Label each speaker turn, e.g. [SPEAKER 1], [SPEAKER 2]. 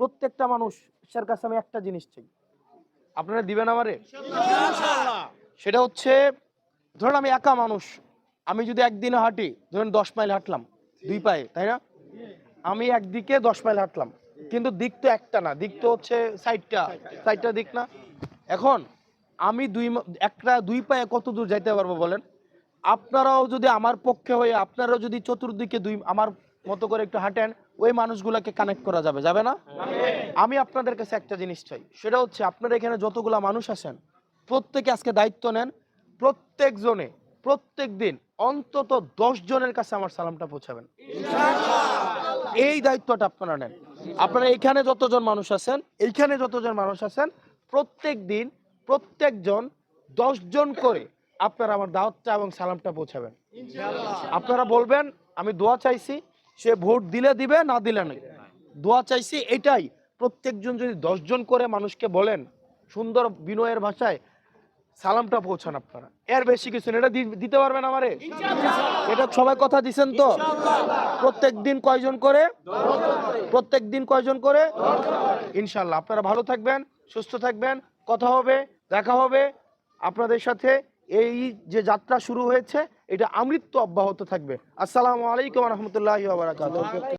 [SPEAKER 1] প্রত্যেকটা মানুষের কাছে আমি একটা জিনিস চাই। আপনারা দিবেন আমারে? সেটা হচ্ছে ধরুন আমি একা মানুষ আমি যদি একদিনে হাঁটি ধরুন দশ মাইল হাঁটলাম দুই পায়ে তাই না? আমি একদিকে দশ মাইল হাঁটলাম কিন্তু দিক তো একটা না দিক তো হচ্ছে সাইডটা সাইডটা দিক না? এখন আমি দুই একটা দুই পায়ে কত দূর যাইতে পারব বলেন? আপনারাও যদি আমার পক্ষে হয়ে আপনারাও যদি চতুর্দিকে দুই আমার মতো করে একটু হাঁটেন, ওই মানুষগুলোকে কানেক্ট করা যাবে যাবে না? আমি আপনাদের কাছে একটা জিনিস চাই, সেটা হচ্ছে আপনারা এখানে যতগুলা মানুষ আছেন, প্রত্যেকে আজকে দায়িত্ব নেন প্রত্যেক জনে প্রত্যেক দিন অন্তত দশ জনের কাছে আমার সালামটা পৌঁছাবেন। এই দায়িত্বটা আপনারা নেন। আপনারা এখানে যতজন মানুষ আছেন, এইখানে যতজন মানুষ আছেন, প্রত্যেক দিন প্রত্যেকজন দশ জন করে আপনারা আমার দাওয়াতটা এবং সালামটা পৌঁছাবেন। আপনারা বলবেন, আমি দোয়া চাইছি সে ভোট দিলে দিবে, না দিলে নেই। দোয়া চাইছি এটাই। প্রত্যেকজন যদি জন করে মানুষকে বলেন, সুন্দর বিনয়ের ভাষায় সালামটা পৌঁছান আপনারা। এর বেশি কিছু না এটা দিতে পারবেন আমারে? এটা সবাই কথা দিছেন তো? প্রত্যেক দিন কয়জন করে? প্রত্যেক দিন কয়জন করে? ইনশাল্লাহ আপনারা ভালো থাকবেন, সুস্থ থাকবেন। কথা হবে, দেখা হবে। আপনাদের সাথে এই যে যাত্রা শুরু হয়েছে এটা আমৃত্য অব্যাহত থাকবে। আসসালামু আলাইকুম রহমতুল্লাহ